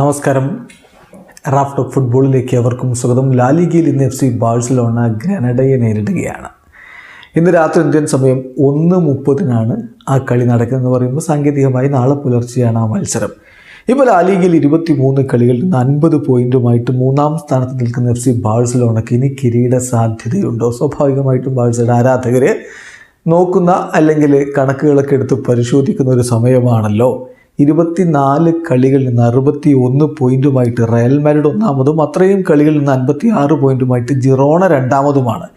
നമസ്കാരം. റാഫ്റ്റ് ഫുട്ബോളിലേക്ക് അവർക്കും സ്വാഗതം. ലാലിഗയിൽ ഇന്ന് എഫ് സി ബാഴ്സലോണ ഗ്രനഡയെ നേരിടുകയാണ്. ഇന്ന് രാത്രി ഇന്ത്യൻ സമയം ഒന്ന് മുപ്പതിനാണ്. ആ കളി നടക്കുന്നതെന്ന് പറയുമ്പോൾ സാങ്കേതികമായി നാളെ പുലർച്ചെയാണ് ആ മത്സരം. ഇപ്പോൾ ലാലിഗയിൽ ഇരുപത്തി മൂന്ന് കളികളിൽ നിന്ന് അൻപത് പോയിന്റുമായിട്ട് മൂന്നാം സ്ഥാനത്ത് നിൽക്കുന്ന എഫ് സി ബാഴ്സലോണയ്ക്ക് ഇനി കിരീട സാധ്യതയുണ്ടോ? സ്വാഭാവികമായിട്ടും ബാഴ്സയുടെ ആരാധകർ നോക്കുന്ന അല്ലെങ്കിൽ കണക്കുകളൊക്കെ എടുത്ത് പരിശോധിക്കുന്ന ഒരു സമയമാണല്ലോ. ഇരുപത്തിനാല് കളികളിൽ നിന്ന് അറുപത്തി ഒന്ന് പോയിന്റുമായിട്ട് റയൽ മാരിഡ് ഒന്നാമതും അത്രയും കളികളിൽ നിന്ന് അൻപത്തി ആറ് പോയിന്റുമായിട്ട് ജിറോണ രണ്ടാമതുമാണ്.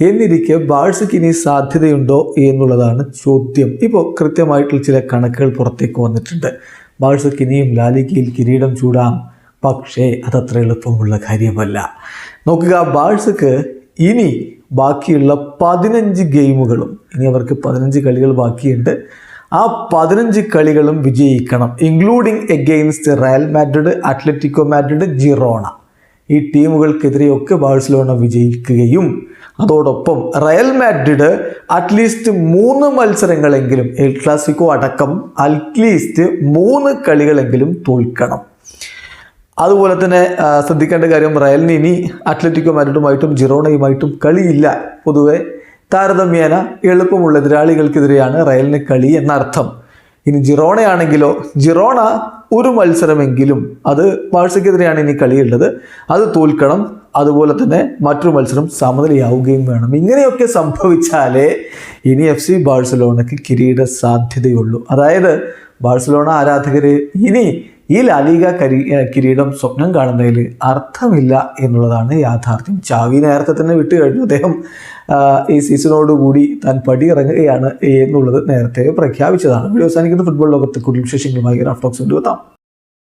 എന്നിരിക്കെ ബാഴ്സയ്ക്ക് ഇനി സാധ്യതയുണ്ടോ എന്നുള്ളതാണ് ചോദ്യം. ഇപ്പോൾ കൃത്യമായിട്ടുള്ള ചില കണക്കുകൾ പുറത്തേക്ക് വന്നിട്ടുണ്ട്. ബാഴ്സയ്ക്ക് ഇനിയും ലാലിക്കയിൽ കിരീടം ചൂടാം. പക്ഷേ അതത്ര എളുപ്പമുള്ള കാര്യമല്ല. നോക്കുക ബാഴ്സക്ക് ഇനി ബാക്കിയുള്ള പതിനഞ്ച് ഗെയിമുകളും ഇനി അവർക്ക് പതിനഞ്ച് കളികൾ ബാക്കിയുണ്ട്. ആ പതിനഞ്ച് കളികളും വിജയിക്കണം including against Real Madrid Atletico Madrid Girona ഈ ടീമുകൾക്കെതിരെയൊക്കെ ബാഴ്സലോണ വിജയിക്കുകയും അതോടൊപ്പം റയൽ മാഡ്രിഡ് അറ്റ്ലീസ്റ്റ് മൂന്ന് മത്സരങ്ങളെങ്കിലും എൽ ക്ലാസിക്കോ അടക്കം അറ്റ്ലീസ്റ്റ് മൂന്ന് കളികളെങ്കിലും തോൽക്കണം. അതുപോലെ തന്നെ ശ്രദ്ധിക്കേണ്ട കാര്യം റയലിന് ഇനി അത്ലറ്റിക്കോ മാഡ്രിഡുമായിട്ടും ജിറോണയുമായിട്ടും കളിയില്ല. പൊതുവെ താരതമ്യേന എളുപ്പമുള്ള എതിരാളികൾക്കെതിരെയാണ് റയലിന് കളി എന്നർത്ഥം. ഇനി ജിറോണയാണെങ്കിലോ ജിറോണ ഒരു മത്സരമെങ്കിലും അത് ബാഴ്സയ്ക്കെതിരെയാണ് ഇനി കളിയുള്ളത്. അത് തോൽക്കണം. അതുപോലെ തന്നെ മറ്റൊരു മത്സരം സമനിലയാവുകയും വേണം. ഇങ്ങനെയൊക്കെ സംഭവിച്ചാലേ ഇനി എഫ് സി ബാഴ്സലോണയ്ക്ക് കിരീട സാധ്യതയുള്ളൂ അതായത് ബാഴ്സലോണ ആരാധകർ ഇനി ഈ ലാലിക കരി കിരീടം സ്വപ്നം കാണുന്നതിൽ അർത്ഥമില്ല എന്നുള്ളതാണ് യാഥാർത്ഥ്യം. ചാവി നേരത്തെ തന്നെ വിട്ടു കഴിഞ്ഞു. അദ്ദേഹം ഈ സീസണോടുകൂടി താൻ പടിയിറങ്ങുകയാണ് എന്നുള്ളത് നേരത്തെ പ്രഖ്യാപിച്ചതാണ്. വീഡിയോ അവസാനിക്കുന്ന ഫുട്ബോൾ ലോകത്ത് കൂടുതൽ വിശേഷങ്ങളുമായി റാഫ്റ്റോക്സ് കൊണ്ടുവെത്താം